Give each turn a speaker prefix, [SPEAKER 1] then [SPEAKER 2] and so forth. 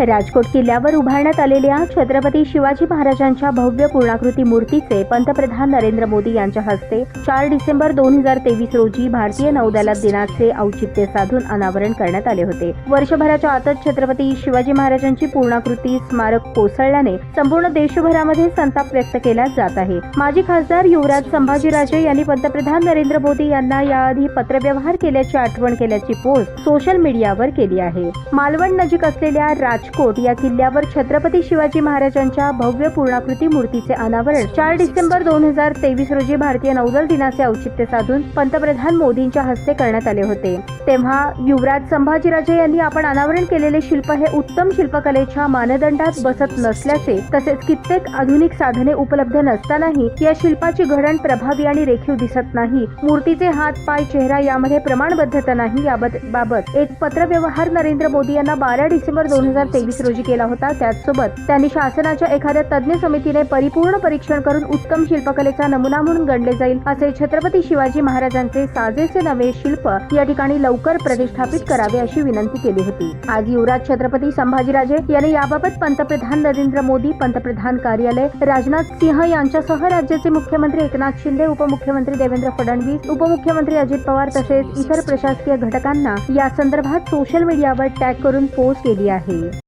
[SPEAKER 1] राजकोट किल्ल्यावर उभारण्यात आलेल्या छत्रपती शिवाजी महाराजांच्या भव्य पूर्णाकृती मूर्तीचे पंतप्रधान नरेंद्र मोदी यांच्या हस्ते चार डिसेंबर दोन हजार तेवीस रोजी भारतीय नौदलात दिनाचे औचित्य साधून अनावरण करण्यात आले होते. वर्षभराच्या आतच छत्रपती शिवाजी महाराजांची पूर्णाकृती स्मारक कोसळल्याने संपूर्ण देशभरामध्ये संताप व्यक्त केला जात आहे. माजी खासदार युवराज संभाजीराजे यांनी पंतप्रधान नरेंद्र मोदी यांना याआधी पत्रव्यवहार केल्याची आठवण केल्याची पोस्ट सोशल मीडियावर केली आहे. मालवण नजीक असलेल्या राज राजकोट या किल्ल्यावर छत्रपती शिवाजी महाराजांच्या भव्य पूर्णाकृती मूर्तीचे अनावरण. चार डिसेंबर दोन हजार तेवीस रोजी भारतीय नौदल दिनाचे औचित्य साधून पंतप्रधान मोदींच्या हस्ते करण्यात आले होते. तेव्हा युवराज संभाजीराजे यांनी आपण अनावरण केलेले शिल्प हे उत्तम शिल्पकलेच्या मानदंडात बसत नसल्याचे तसेच कित्येक आधुनिक साधने उपलब्ध नसतानाही या शिल्पाची घडण प्रभावी आणि रेखीव दिसत नाही. मूर्तीचे हात पाय चेहरा यामध्ये प्रमाणबद्धता नाही याबाबत बाबत एक पत्रव्यवहार नरेंद्र मोदी यांना बारा डिसेंबर दोन हजार तेवीस रोजी केला होता. त्याचसोबत त्यांनी शासनाच्या एखाद्या तज्ज्ञ समितीने परिपूर्ण परीक्षण करून उत्तम शिल्पकलेचा नमुना म्हणून गणले जाईल असे छत्रपती शिवाजी महाराजांचे साजेसे नवे शिल्प या ठिकाणी लवकर प्रतिष्ठापित करावे अशी विनंती केली होती. आज युवराज छत्रपती संभाजीराजे यांनी याबाबत पंतप्रधान नरेंद्र मोदी पंतप्रधान कार्यालय राजनाथ सिंह यांच्यासह राज्याचे मुख्यमंत्री एकनाथ शिंदे उपमुख्यमंत्री देवेंद्र फडणवीस उपमुख्यमंत्री अजित पवार तसेच इतर प्रशासकीय घटकांना या संदर्भात सोशल मीडियावर टॅग करून पोस्ट केली आहे.